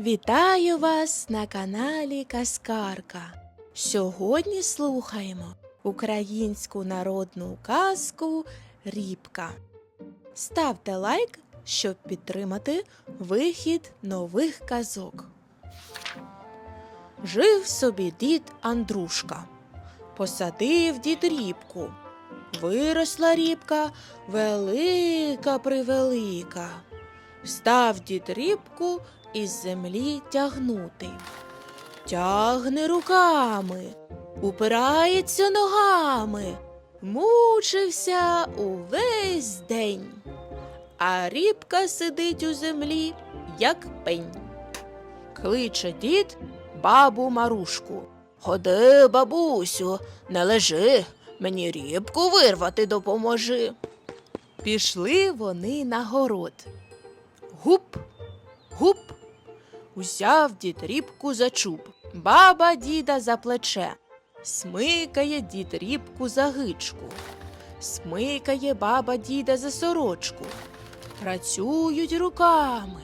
Вітаю вас на каналі Казкарка. Сьогодні слухаємо українську народну казку Рібка. Ставте лайк, щоб підтримати вихід нових казок. Жив собі дід Андрушка. Посадив дід рібку. Виросла рібка велика превелика. Став дід рібку із землі тягнути. Тягне руками, упирається ногами, мучився увесь день. А рібка сидить у землі, як пень. Кличе дід бабу Марушку. Ходи, бабусю, не лежи, мені рібку вирвати допоможи. Пішли вони на город. Гуп, гуп, узяв дід рібку за чуб, баба діда за плече, смикає дід рібку за гичку, смикає баба діда за сорочку, працюють руками,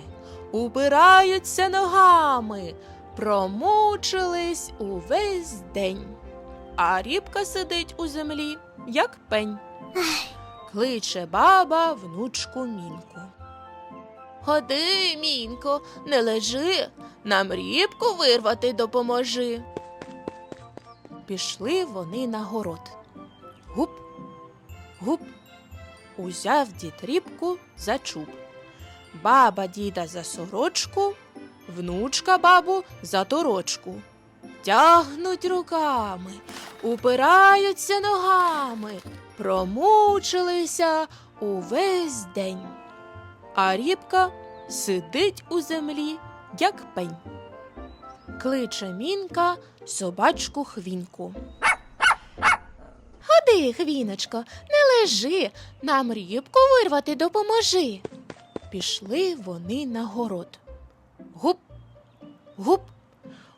упираються ногами, промучились увесь день. А рібка сидить у землі, як пень. Кличе баба внучку мінку. Ходи, мінко, не лежи, нам рібку вирвати допоможи. Пішли вони на город. Гуп, гуп, узяв дід рібку за чуб. Баба діда за сорочку, внучка бабу за торочку. Тягнуть руками, упираються ногами, промучилися увесь день. А рібка сидить у землі, як пень. Кличе мінка собачку хвінку. Ходи, хвіночко, не лежи, нам рібку вирвати допоможи. Пішли вони на город. Гуп, гуп,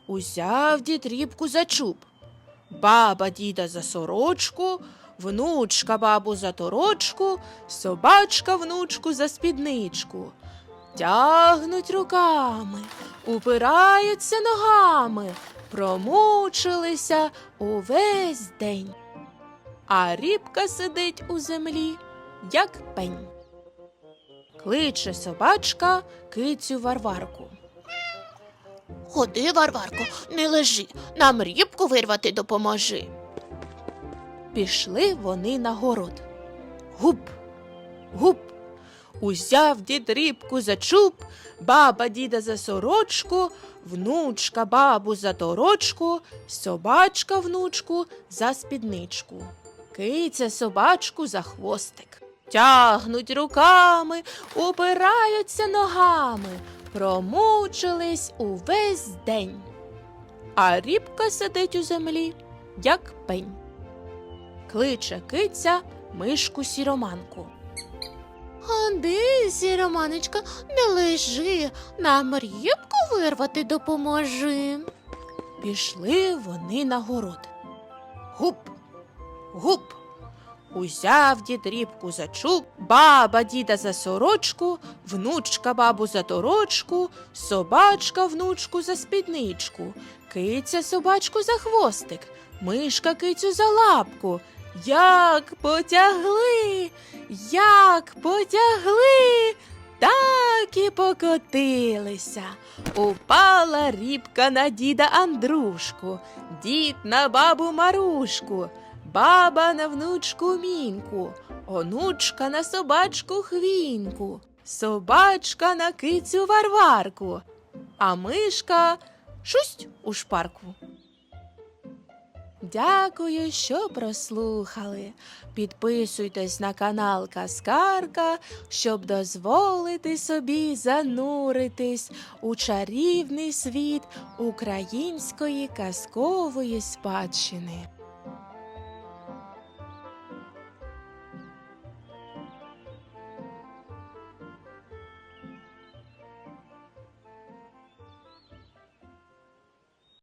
узяв дід рібку за чуб. Баба діда за сорочку, внучка бабу за торочку, собачка внучку за спідничку. Тягнуть руками, упираються ногами, промучилися увесь день. А рібка сидить у землі, як пень. Кличе собачка кицю Варварку. Ходи, Варварко, не лежи, нам рібку вирвати допоможи. Пішли вони на город. Гуп, гуп. Узяв дід рібку за чуб, баба діда за сорочку, внучка бабу за торочку, собачка внучку за спідничку, киця собачку за хвостик. Тягнуть руками, упираються ногами, промучились увесь день. А рібка сидить у землі, як пень. Кличе киця мишку сіроманку. Ходи, сіроманочка, не лежи, нам рібку вирвати допоможи. Пішли вони на город. Гуп, гуп. Узяв дід рібку за чуб, баба діда за сорочку, внучка бабу за торочку, собачка внучку за спідничку, киця собачку за хвостик, мишка кицю за лапку. Як потягли, як потягли, так і покотилися. Упала рібка на діда Андрушку, дід на бабу Марушку, баба на внучку мінку, онучка на собачку хвінку, собачка на кицю варварку, а мишка шусть у шпарку. Дякую, що прослухали. Підписуйтесь на канал Каскарка, щоб дозволити собі зануритись у чарівний світ української казкової спадщини.